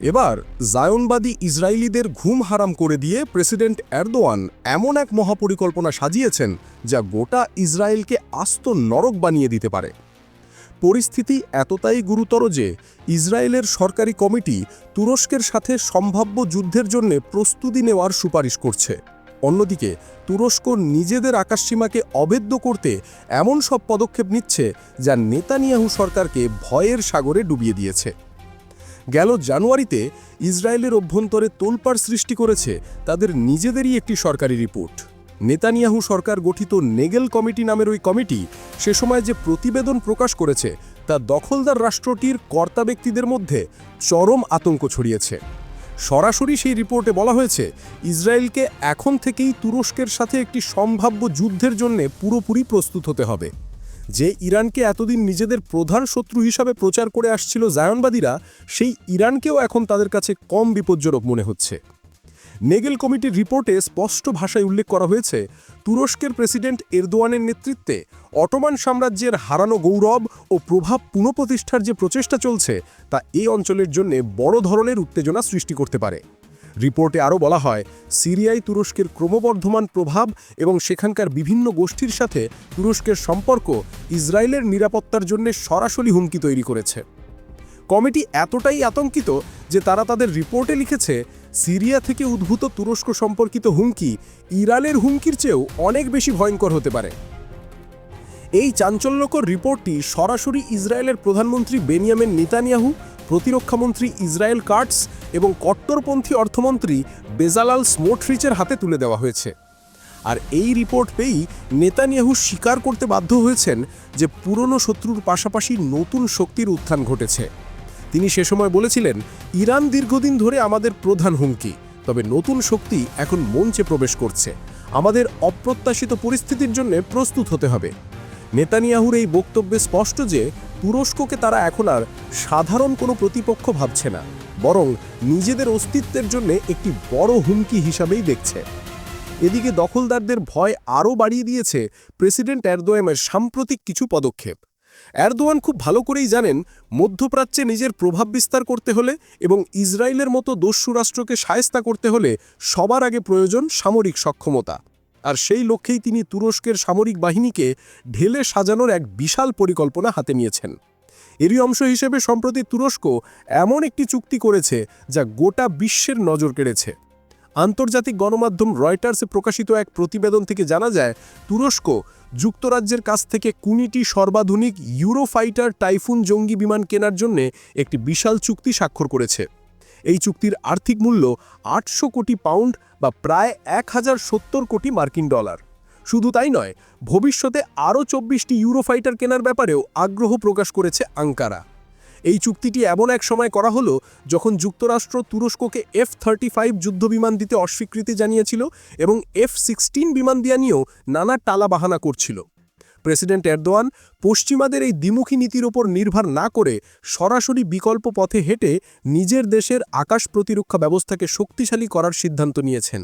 এবার জায়নবাদী ইসরায়েলিদের ঘুম হারাম করে দিয়ে প্রেসিডেন্ট এরদোয়ান এমন এক মহাপরিকল্পনা সাজিয়েছেন যা গোটা ইসরায়েলকে আস্ত নরক বানিয়ে দিতে পারে। পরিস্থিতি এতটাই গুরুতর যে ইসরায়েলের সরকারি কমিটি তুরস্কের সাথে সম্ভাব্য যুদ্ধের জন্য প্রস্তুতি নেওয়ার সুপারিশ করছে। অন্যদিকে তুরস্ক নিজেদের আকাশসীমাকে অবেদ্য করতে এমন সব পদক্ষেপ নিচ্ছে যা নেতানিয়াহু সরকারকে ভয়ের সাগরে ডুবিয়ে দিয়েছে। গেল জানুয়ারিতে ইসরায়েলের অভ্যন্তরে তোলপাড় সৃষ্টি করেছে তাদের নিজেদেরই একটি সরকারি রিপোর্ট। নেতানিয়াহু সরকার গঠিত নেগেল কমিটি নামের ওই কমিটি সে সময় যে প্রতিবেদন প্রকাশ করেছে তা দখলদার রাষ্ট্রটির কর্তা ব্যক্তিদের মধ্যে চরম আতঙ্ক ছড়িয়েছে। সরাসরি সেই রিপোর্টে বলা হয়েছে, ইসরায়েলকে এখন থেকেই তুরস্কের সাথে একটি সম্ভাব্য যুদ্ধের জন্য পুরোপুরি প্রস্তুত হতে হবে। যে ইরানকে এতদিন নিজেদের প্রধান শত্রু হিসাবে প্রচার করে আসছিল জায়নবাদীরা, সেই ইরানকেও এখন তাদের কাছে কম বিপজ্জনক মনে হচ্ছে। নেগেল কমিটির রিপোর্টে স্পষ্ট ভাষায় উল্লেখ করা হয়েছে, তুরস্কের প্রেসিডেন্ট এরদোয়ানের নেতৃত্বে অটোমান সাম্রাজ্যের হারানো গৌরব ও প্রভাব পুনঃপ্রতিষ্ঠার যে প্রচেষ্টা চলছে, তা এই অঞ্চলের জন্য বড় ধরনের উত্তেজনা সৃষ্টি করতে পারে। রিপোর্টে আরও বলা হয়, সিরিয়ায় তুরস্কের ক্রমবর্ধমান প্রভাব এবং সেখানকার বিভিন্ন গোষ্ঠীর সাথে তুরস্কের সম্পর্ক ইসরায়েলের নিরাপত্তার জন্য সরাসরি হুমকি তৈরি করেছে। কমিটি এতটাই আতঙ্কিত যে তারা তাদের রিপোর্টে লিখেছে, সিরিয়া থেকে উদ্ভূত তুরস্ক সম্পর্কিত হুমকি ইরানের হুমকির চেয়েও অনেক বেশি ভয়ঙ্কর হতে পারে। এই চাঞ্চল্যকর রিপোর্টটি সরাসরি ইসরায়েলের প্রধানমন্ত্রী বেনিয়ামেন নেতানিয়াহু, প্রতিরক্ষামন্ত্রী ইসরায়েল কার্টস এবং কট্টরপন্থী অর্থমন্ত্রী বেজালাল স্মোটরিচের হাতে তুলে দেওয়া হয়েছে। আর এই রিপোর্ট পেয়েই নেতানিয়াহু স্বীকার করতে বাধ্য হয়েছেন যে পুরনো শত্রুর পাশাপাশি নতুন শক্তির উত্থান ঘটেছে। তিনি সে সময় বলেছিলেন, ইরান দীর্ঘদিন ধরে আমাদের প্রধান হুমকি, তবে নতুন শক্তি এখন মঞ্চে প্রবেশ করছে। আমাদের অপ্রত্যাশিত পরিস্থিতির জন্য প্রস্তুত হতে হবে। নেতানিয়াহুর এই বক্তব্যে স্পষ্ট যে, তুরস্ককে তারা এখন আর সাধারণ কোনো প্রতিপক্ষ ভাবছে না। বরং নিজেদের অস্তিত্বের জন্য একটি বড় হুমকি হিসাবেই দেখছে। এদিকে দখলদারদের ভয় আরও বাড়িয়ে দিয়েছে প্রেসিডেন্ট এরদোয়ামের সাম্প্রতিক কিছু পদক্ষেপ। এরদোয়ান খুব ভালো করেই জানেন, মধ্যপ্রাচ্যে নিজের প্রভাব বিস্তার করতে হলে এবং ইসরায়েলের মতো দস্যু রাষ্ট্রকে সায়স্তা করতে হলে সবার আগে প্রয়োজন সামরিক সক্ষমতা। আর সেই লক্ষ্যেই তিনি তুরস্কের সামরিক বাহিনীকে ঢেলে সাজানোর এক বিশাল পরিকল্পনা হাতে নিয়েছেন। এরই অংশ হিসেবে সম্প্রতি তুরস্ক এমন একটি চুক্তি করেছে যা গোটা বিশ্বের নজর কেড়েছে। আন্তর্জাতিক গণমাধ্যম রয়টার্সে প্রকাশিত এক প্রতিবেদন থেকে জানা যায়, তুরস্ক যুক্তরাজ্যের কাছ থেকে কুড়িটি সর্বাধুনিক ইউরোফাইটার টাইফুন জঙ্গি বিমান কেনার জন্য একটি বিশাল চুক্তি স্বাক্ষর করেছে। এই চুক্তির আর্থিক মূল্য আটশো কোটি পাউন্ড বা প্রায় এক হাজার সত্তর কোটি মার্কিন ডলার। শুধু তাই নয়, ভবিষ্যতে আরও চব্বিশটি ইউরোফাইটার কেনার ব্যাপারেও আগ্রহ প্রকাশ করেছে আঙ্কারা। এই চুক্তিটি এমন এক সময় করা হলো যখন যুক্তরাষ্ট্র তুরস্ককে এফ থার্টি ফাইভ যুদ্ধবিমান দিতে অস্বীকৃতি জানিয়েছিল এবং এফ সিক্সটিন বিমান দেওয়া নিয়েও নানা টালাবাহানা করছিল। প্রেসিডেন্ট এরদোয়ান পশ্চিমাদের এই দ্বিমুখী নীতির ওপর নির্ভর না করে সরাসরি বিকল্প পথে হেঁটে নিজের দেশের আকাশ প্রতিরক্ষা ব্যবস্থাকে শক্তিশালী করার সিদ্ধান্ত নিয়েছেন।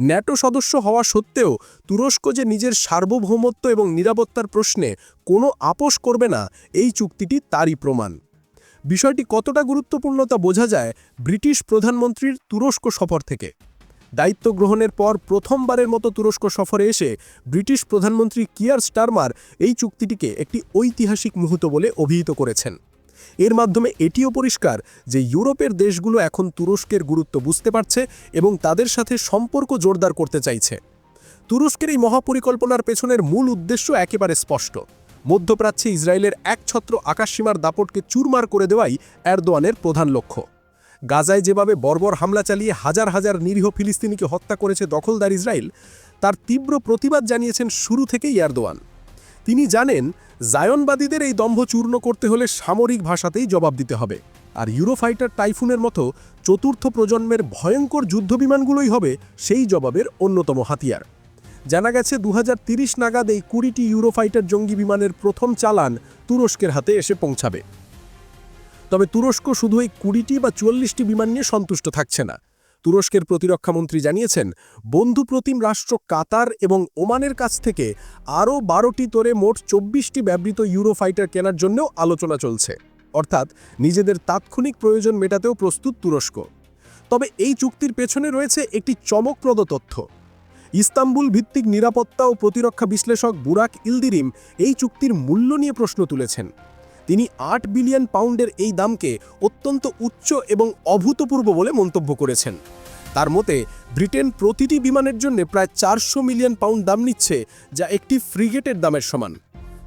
ন্যাটো সদস্য হওয়া সত্ত্বেও তুরস্ক যে নিজের সার্বভৌমত্ব এবং নিরাপত্তার প্রশ্নে কোনো আপোষ করবে না, এই চুক্তিটি তারই প্রমাণ। বিষয়টি কতটা গুরুত্বপূর্ণ তা বোঝা যায় ব্রিটিশ প্রধানমন্ত্রীর তুরস্ক সফর থেকে। দায়িত্ব গ্রহণের পর প্রথমবারের মতো তুরস্ক সফরে এসে ব্রিটিশ প্রধানমন্ত্রী কিয়ার স্টারমার এই চুক্তিটিকে একটি ঐতিহাসিক মুহূর্ত বলে অভিহিত করেছেন। এর মাধ্যমে এটিও পরিষ্কার যে ইউরোপের দেশগুলো এখন তুরস্কের গুরুত্ব বুঝতে পারছে এবং তাদের সাথে সম্পর্ক জোরদার করতে চাইছে। তুরস্কের এই মহাপরিকল্পনার পেছনের মূল উদ্দেশ্য একেবারে স্পষ্ট। মধ্যপ্রাচ্যে ইসরায়েলের একছত্র আকাশসীমার দাপটকে চুরমার করে দেওয়াই এরদোয়ানের প্রধান লক্ষ্য। গাজায় যেভাবে বর্বর হামলা চালিয়ে হাজার হাজার নিরীহ ফিলিস্তিনিকে হত্যা করেছে দখলদার ইসরায়েল, তার তীব্র প্রতিবাদ জানিয়েছেন শুরু থেকেই এরদোয়ান। তিনি জানেন, জায়নবাদীদের এই দম্ভ চূর্ণ করতে হলে সামরিক ভাষাতেই জবাব দিতে হবে। আর ইউরোফাইটার টাইফুনের মতো চতুর্থ প্রজন্মের ভয়ঙ্কর যুদ্ধবিমানগুলোই হবে সেই জবাবের অন্যতম হাতিয়ার। জানা গেছে দু নাগাদ এই কুড়িটি ইউরোফাইটার জঙ্গি বিমানের প্রথম চালান তুরস্কের হাতে এসে পৌঁছাবে। তবে তুরস্ক শুধু এই কুড়িটি বা চুয়াল্লিশটি বিমান নিয়ে সন্তুষ্ট থাকছে না। তুরস্কের প্রতিরক্ষামন্ত্রী জানিয়েছেন বন্ধুপ্রতিম রাষ্ট্র কাতার এবং ওমানের কাছ থেকে আরও বারোটি তোরে মোট চব্বিশটি ব্যবহৃত ইউরোফাইটার কেনার জন্যও আলোচনা চলছে। অর্থাৎ নিজেদের তাৎক্ষণিক প্রয়োজন মেটাতেও প্রস্তুত তুরস্ক। তবে এই চুক্তির পেছনে রয়েছে একটি চমকপ্রদ তথ্য। ইস্তাম্বুল ভিত্তিক নিরাপত্তা ও প্রতিরক্ষা বিশ্লেষক বুরাক ইলদিরিম এই চুক্তির মূল্য নিয়ে প্রশ্ন তুলেছেন। তিনি আট বিলিয়ন পাউন্ডের এই দামকে অত্যন্ত উচ্চ এবং অভূতপূর্ব বলে মন্তব্য করেছেন। তার মতে, ব্রিটেন প্রতিটি বিমানের জন্য প্রায় চারশো মিলিয়ন পাউন্ড দাম নিচ্ছে, যা একটি ফ্রিগেটের দামের সমান।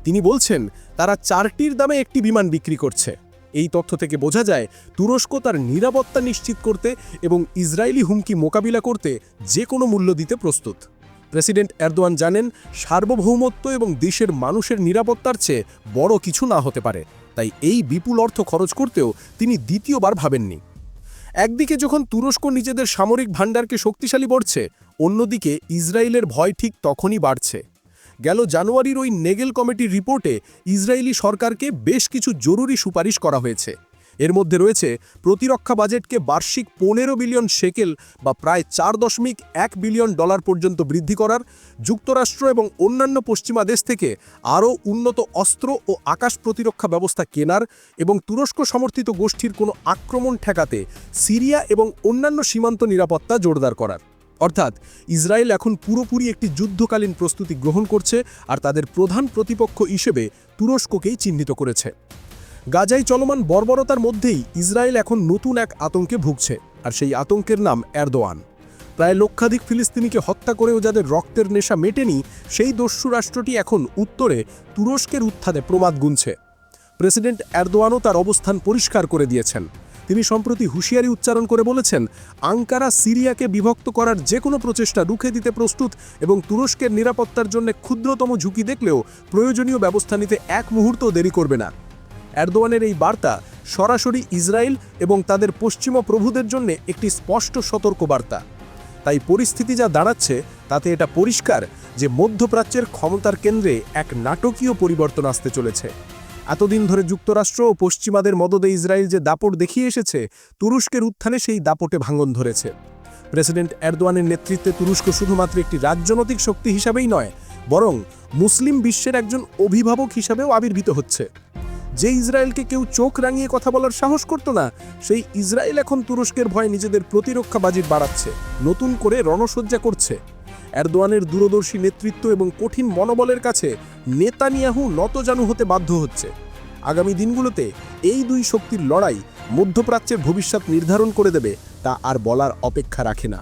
তিনি বলছেন, তারা চারটির দামে একটি বিমান বিক্রি করছে। এই তথ্য থেকে বোঝা যায়, তুরস্ক তার নিরাপত্তা নিশ্চিত করতে এবং ইসরায়েলি হুমকি মোকাবিলা করতে যে কোনো মূল্য দিতে প্রস্তুত। প্রেসিডেন্ট এরদোয়ান জানেন, সার্বভৌমত্ব এবং দেশের মানুষের নিরাপত্তার চেয়ে বড় কিছু না হতে পারে। তাই এই বিপুল অর্থ খরচ করতেও তিনি দ্বিতীয়বার ভাবেননি। একদিকে যখন তুরস্ক নিজেদের সামরিক ভাণ্ডারকে শক্তিশালী করছে, অন্যদিকে ইসরায়েলের ভয় ঠিক তখনই বাড়ছে। গেল জানুয়ারির ওই নেগেল কমিটির রিপোর্টে ইসরায়েলি সরকারকে বেশ কিছু জরুরি সুপারিশ করা হয়েছে। এর মধ্যে রয়েছে প্রতিরক্ষা বাজেটকে বার্ষিক পনেরো বিলিয়ন শেকেল বা প্রায় চার দশমিক এক বিলিয়ন ডলার পর্যন্ত বৃদ্ধি করার, যুক্তরাষ্ট্র এবং অন্যান্য পশ্চিমা দেশ থেকে আরও উন্নত অস্ত্র ও আকাশ প্রতিরক্ষা ব্যবস্থা কেনার এবং তুরস্ক সমর্থিত গোষ্ঠীর কোনো আক্রমণ ঠেকাতে সিরিয়া এবং অন্যান্য সীমান্ত নিরাপত্তা জোরদার করার। অর্থাৎ, ইসরায়েল এখন পুরোপুরি একটি যুদ্ধকালীন প্রস্তুতি গ্রহণ করছে আর তাদের প্রধান প্রতিপক্ষ হিসেবে তুরস্ককেই চিহ্নিত করেছে। গাজায় চলমান বর্বরতার মধ্যেই ইসরায়েল এখন নতুন এক আতঙ্কে ভুগছে, আর সেই আতঙ্কের নাম এরদোয়ান। প্রায় লক্ষাধিক ফিলিস্তিনিকে হত্যা করেও যাদের রক্তের নেশা মেটেনি, সেই দস্যু রাষ্ট্রটি এখন উত্তরে তুরস্কের উত্থানে প্রমাদ গুনছে। প্রেসিডেন্ট এরদোয়ানও তার অবস্থান পরিষ্কার করে দিয়েছেন। তিনি সম্প্রতি হুঁশিয়ারি উচ্চারণ করে বলেছেন, আঙ্কারা সিরিয়াকে বিভক্ত করার যে কোনো প্রচেষ্টা রুখে দিতে প্রস্তুত এবং তুরস্কের নিরাপত্তার জন্য ক্ষুদ্রতম ঝুঁকি দেখলেও প্রয়োজনীয় ব্যবস্থা নিতে এক মুহূর্ত দেরি করবে না। এরদোয়ানের এই বার্তা সরাসরি ইসরায়েল এবং তাদের পশ্চিমা প্রভুদের জন্য একটি স্পষ্ট সতর্ক বার্তা তাই পরিস্থিতি যা দাঁড়াচ্ছে, তাতে এটা পরিষ্কার যে মধ্যপ্রাচ্যের ক্ষমতার কেন্দ্রে এক নাটকীয় পরিবর্তন আসতে চলেছে। এতদিন ধরে যুক্তরাষ্ট্র ও পশ্চিমাদের মদদে ইসরায়েল যে দাপট দেখিয়ে এসেছে, তুরস্কের উত্থানে সেই দাপটে ভাঙন ধরেছে। প্রেসিডেন্ট এরদোয়ানের নেতৃত্বে তুরস্ক শুধুমাত্র একটি রাজনৈতিক শক্তি হিসাবেই নয়, বরং মুসলিম বিশ্বের একজন অভিভাবক হিসাবেও আবির্ভূত হচ্ছে। যে ইসরায়েলকে কেউ চোখ রাঙিয়ে কথা বলার সাহস করত না, সেই ইসরায়েল এখন তুরস্কের ভয়ে নিজেদের প্রতিরক্ষা বাজিট বাড়াচ্ছে, নতুন করে রণসজ্জা করছে। এরদোয়ানের দূরদর্শী নেতৃত্ব এবং কঠিন মনোবলের কাছে নেতানিয়াহু নতজানু হতে বাধ্য হচ্ছে। আগামী দিনগুলোতে এই দুই শক্তির লড়াই মধ্যপ্রাচ্যের ভবিষ্যৎ নির্ধারণ করে দেবে, তা আর বলার অপেক্ষা রাখে না।